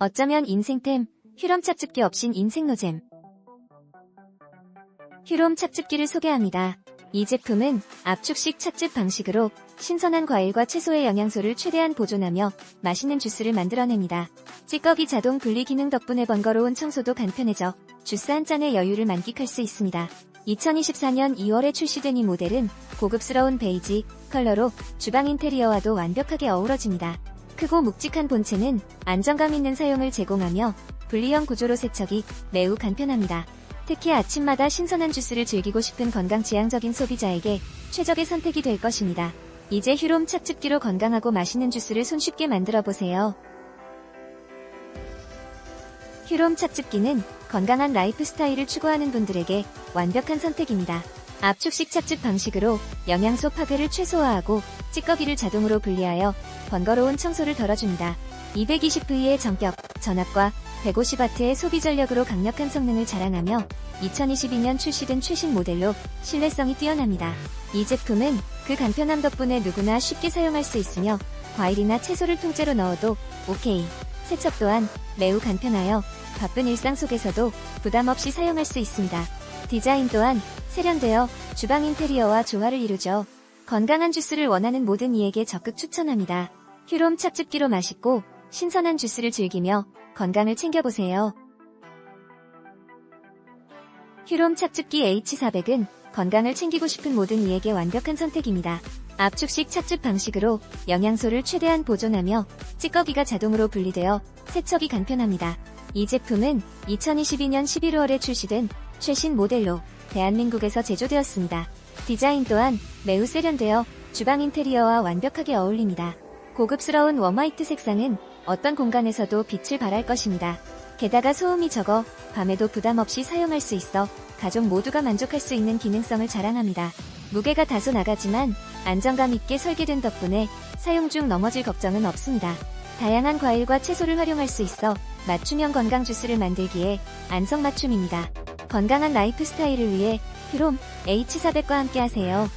어쩌면 인생템, 휴롬 찹즙기 없인 인생 노잼. 휴롬 찹즙기를 소개합니다. 이 제품은 압축식 찹즙 방식으로 신선한 과일과 채소의 영양소를 최대한 보존하며 맛있는 주스를 만들어냅니다. 찌꺼기 자동 분리 기능 덕분에 번거로운 청소도 간편해져 주스 한 잔의 여유를 만끽할 수 있습니다. 2024년 2월에 출시된 이 모델은 고급스러운 베이지 컬러로 주방 인테리어와도 완벽하게 어우러집니다. 크고 묵직한 본체는 안정감 있는 사용을 제공하며 분리형 구조로 세척이 매우 간편합니다. 특히 아침마다 신선한 주스를 즐기고 싶은 건강 지향적인 소비자에게 최적의 선택이 될 것입니다. 이제 휴롬 찹즙기로 건강하고 맛있는 주스를 손쉽게 만들어 보세요. 휴롬 찹즙기는 건강한 라이프 스타일을 추구하는 분들에게 완벽한 선택입니다. 압축식 찹즙 방식으로 영양소 파괴를 최소화하고 찌꺼기를 자동으로 분리하여 번거로운 청소를 덜어줍니다. 220V의 전격, 전압과 150W의 소비 전력으로 강력한 성능을 자랑하며 2022년 출시된 최신 모델로 신뢰성이 뛰어납니다. 이 제품은 그 간편함 덕분에 누구나 쉽게 사용할 수 있으며 과일이나 채소를 통째로 넣어도 오케이. 세척 또한 매우 간편하여 바쁜 일상 속에서도 부담 없이 사용할 수 있습니다. 디자인 또한 세련되어 주방 인테리어와 조화를 이루죠. 건강한 주스를 원하는 모든 이에게 적극 추천합니다. 휴롬 찹즙기로 맛있고 신선한 주스를 즐기며 건강을 챙겨보세요. 휴롬 찹즙기 H400은 건강을 챙기고 싶은 모든 이에게 완벽한 선택입니다. 압축식 찹즙 방식으로 영양소를 최대한 보존하며 찌꺼기가 자동으로 분리되어 세척이 간편합니다. 이 제품은 2022년 11월에 출시된 최신 모델로 대한민국에서 제조되었습니다. 디자인 또한 매우 세련되어 주방 인테리어와 완벽하게 어울립니다. 고급스러운 웜화이트 색상은 어떤 공간에서도 빛을 발할 것입니다. 게다가 소음이 적어 밤에도 부담 없이 사용할 수 있어 가족 모두가 만족할 수 있는 기능성을 자랑합니다. 무게가 다소 나가지만 안정감 있게 설계된 덕분에 사용 중 넘어질 걱정은 없습니다. 다양한 과일과 채소를 활용할 수 있어 맞춤형 건강 주스를 만들기에 안성맞춤입니다. 건강한 라이프 스타일을 위해 휴롬 H400과 함께 하세요.